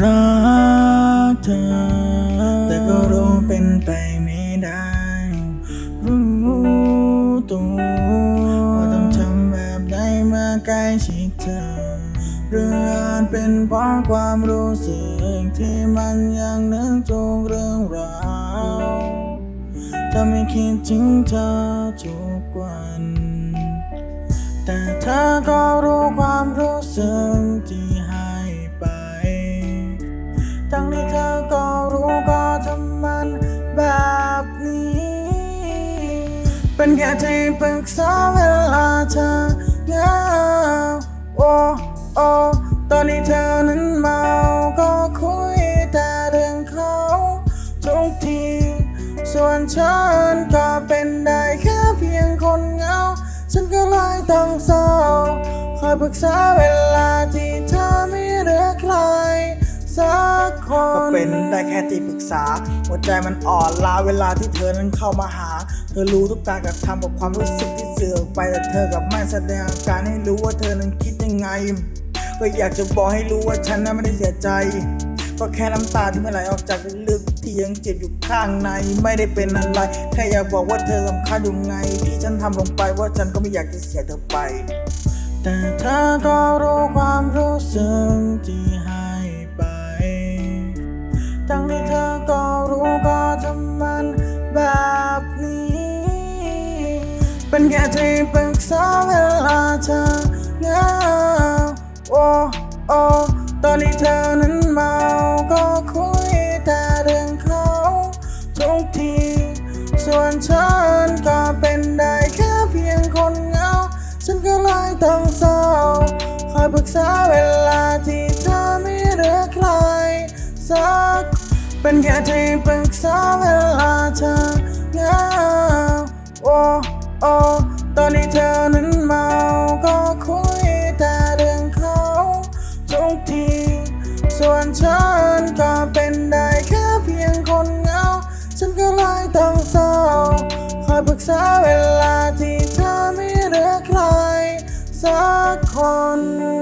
รักเธอ แต่ก็รู้เป็นไปไม่ได้ รู้ตัวว่าต้องทำแบบใดเมื่อใกล้ชิดเธอหรืออาจเป็นเพราะความรู้สึกที่มันยังนึกทุกเรื่องราวถ้าไม่คิดถึงเธอทุกวัน แต่เธอก็รู้ความรู้สึกที่ แบบนี้ เป็นแค่ที่ปรึกษาเวลาเธอเหงาโอ้โอ้ตอนนี้เธอนั้นเมาก็คุยแต่เรื่องเขาทุกที ส่วนฉันก็เป็นได้แค่เพียงคนเหงา ฉันก็เลยต้องเศร้าคอยปรึกษาเวลาที่เธอไม่เหลือใครสัก ก็เป็นได้แค่ที่ปรึกษา หัวใจมันอ่อนล้าเวลาที่เธอนั้นเข้ามาหา เธอรู้ทุกการกระทำกับความรู้สึกที่เสื่อออกไปแต่เธอกับไม่แสดงอาการให้รู้ว่าเธอนั้นคิดยังไง ก็อยากจะบอกให้รู้ว่าฉันนั้นไม่ได้เสียใจ ก็แค่น้ำตาที่ไม่ไหลออกจากลึกที่ยังเจ็บอยู่ข้างในไม่ได้เป็นอะไรแค่อยากบอกว่าเธอสำคัญอยู่ไง ที่ฉันทำลงไปว่าฉันก็ไม่อยากจะเสียเธอไป แต่เธอก็รู้ความรู้สึกที่ห้ไป ทั้งที่เธอก็รู้ก็ทำมันแบบนี้ เป็นแค่ที่ปรึกษาเวลาเธอเหงาโอ้โอ้ตอนที่เธอนั้นเมาก็คุยแต่เรื่องเขาทุกที ส่วนฉันก็เป็นได้แค่เพียงคนเหงา ฉันก็เลยต้องเศร้าคอยปรึกษาเวลาที่เธอไม่เหลือใครสัก เป็นแค่ที่ปรึกษาเวลาเธอเหงาโอ้โอ้ตอนที่เธอนั้นเมาก็คุยแต่เรื่องเขาทุกที ส่วนฉันก็เป็นได้แค่เพียงคนเหงา ฉันก็เลยต้องเศร้าคอยปรึกษาเวลาที่เธอไม่เหลือใครสักคน